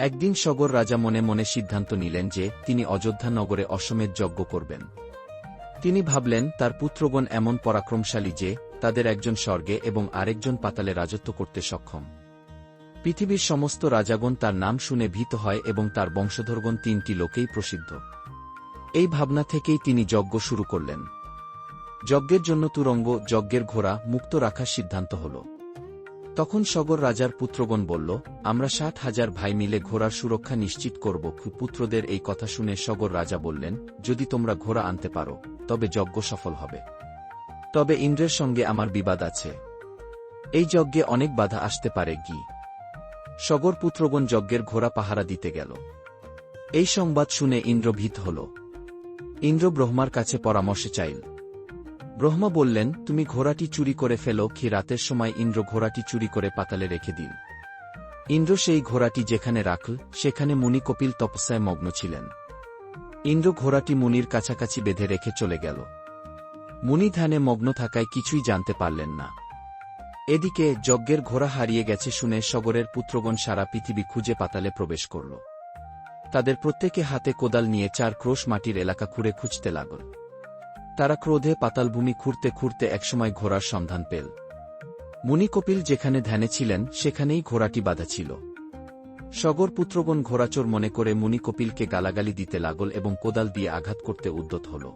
একদিন সগর রাজা মনে মনে সিদ্ধান্ত নিলেন যে তিনি অযোধ্যা নগরে অসমের যজ্ঞ করবেন। তিনি ভাবলেন, তার পুত্রগণ এমন পরাক্রমশালী যে, তাদের একজন স্বর্গে এবং আরেকজন পাতালে রাজত্ব করতে সক্ষম। পৃথিবীর সমস্ত রাজাগণ তার নাম শুনে ভীত হয় এবং তার বংশধরগণ তিনটি লোকেই প্রসিদ্ধ। এই ভাবনা থেকেই তিনি যজ্ঞ শুরু করলেন। যজ্ঞের জন্য তুরঙ্গ, যজ্ঞের ঘোড়া মুক্ত রাখার সিদ্ধান্ত হল। তখন সগর রাজার পুত্রগণ বলল, আমরা ষাট হাজার ভাই মিলে ঘোড়ার সুরক্ষা নিশ্চিত করব। পুত্রদের এই কথা শুনে সগর রাজা বললেন, যদি তোমরা ঘোড়া আনতে পারো, তবে যজ্ঞ সফল হবে। তবে ইন্দ্রের সঙ্গে আমার বিবাদ আছে। এই যজ্ঞে অনেক বাধা আসতে পারে কি সগর পুত্রগণ যজ্ঞের ঘোড়া পাহারা দিতে গেল। এই সংবাদ শুনে ইন্দ্র ভীত হল। ইন্দ্র ব্রহ্মার কাছে পরামর্শ চাইল ব্রহ্মা বললেন, তুমি ঘোড়াটি চুরি করে ফেলো, কি রাতের সময় ইন্দ্র ঘোড়াটি চুরি করে পাতালে রেখে দিল ইন্দ্র সেই ঘোড়াটি যেখানে রাখল, সেখানে মুনি কপিল তপস্যায় মগ্ন ছিলেন। ইন্দ্র ঘোড়াটি মুনির কাছাকাছি বেঁধে রেখে চলে গেল। মুনি ধ্যানে মগ্ন থাকায় কিছুই জানতে পারলেন না। এদিকে যজ্ঞের ঘোড়া হারিয়ে গেছে শুনে সগরের পুত্রগণ সারা পৃথিবী খুঁজে পাতালে প্রবেশ করল। তাদের প্রত্যেকে হাতে কোদাল নিয়ে চার ক্রোশ মাটির এলাকা খুঁড়ে খুঁজতে লাগল। তারা ক্রোধে পাতালভূমি খুঁড়তে খুঁড়তে একসময় ঘোড়ার সন্ধান পেল। মুনি কপিল যেখানে ধ্যানে ছিলেন, সেখানেই ঘোড়াটি বাঁধা ছিল। সগর পুত্রগণ ঘোড়াচোর মনে করে মুনি কপিলকে গালাগালি দিতে লাগল এবং কোদাল দিয়ে আঘাত করতে উদ্যত হল।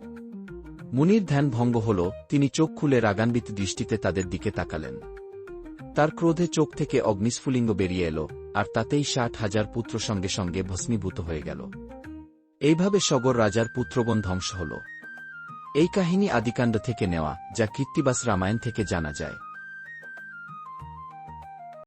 মুনির ধ্যান ভঙ্গ হল, তিনি চোখ খুলে রাগান্বিত দৃষ্টিতে তাদের দিকে তাকালেন। তার ক্রোধে চোখ থেকে অগ্নিস্ফুলিঙ্গ বেরিয়ে এলো, আর তাতেই ষাট হাজার পুত্র সঙ্গে সঙ্গে ভস্মীভূত হয়ে গেল। এইভাবে সগর রাজার পুত্রগণ ধ্বংস হল। এই কাহিনী আদিকাণ্ড থেকে নেওয়া যা কীর্তিবাস রামায়ণ থেকে জানা যায়।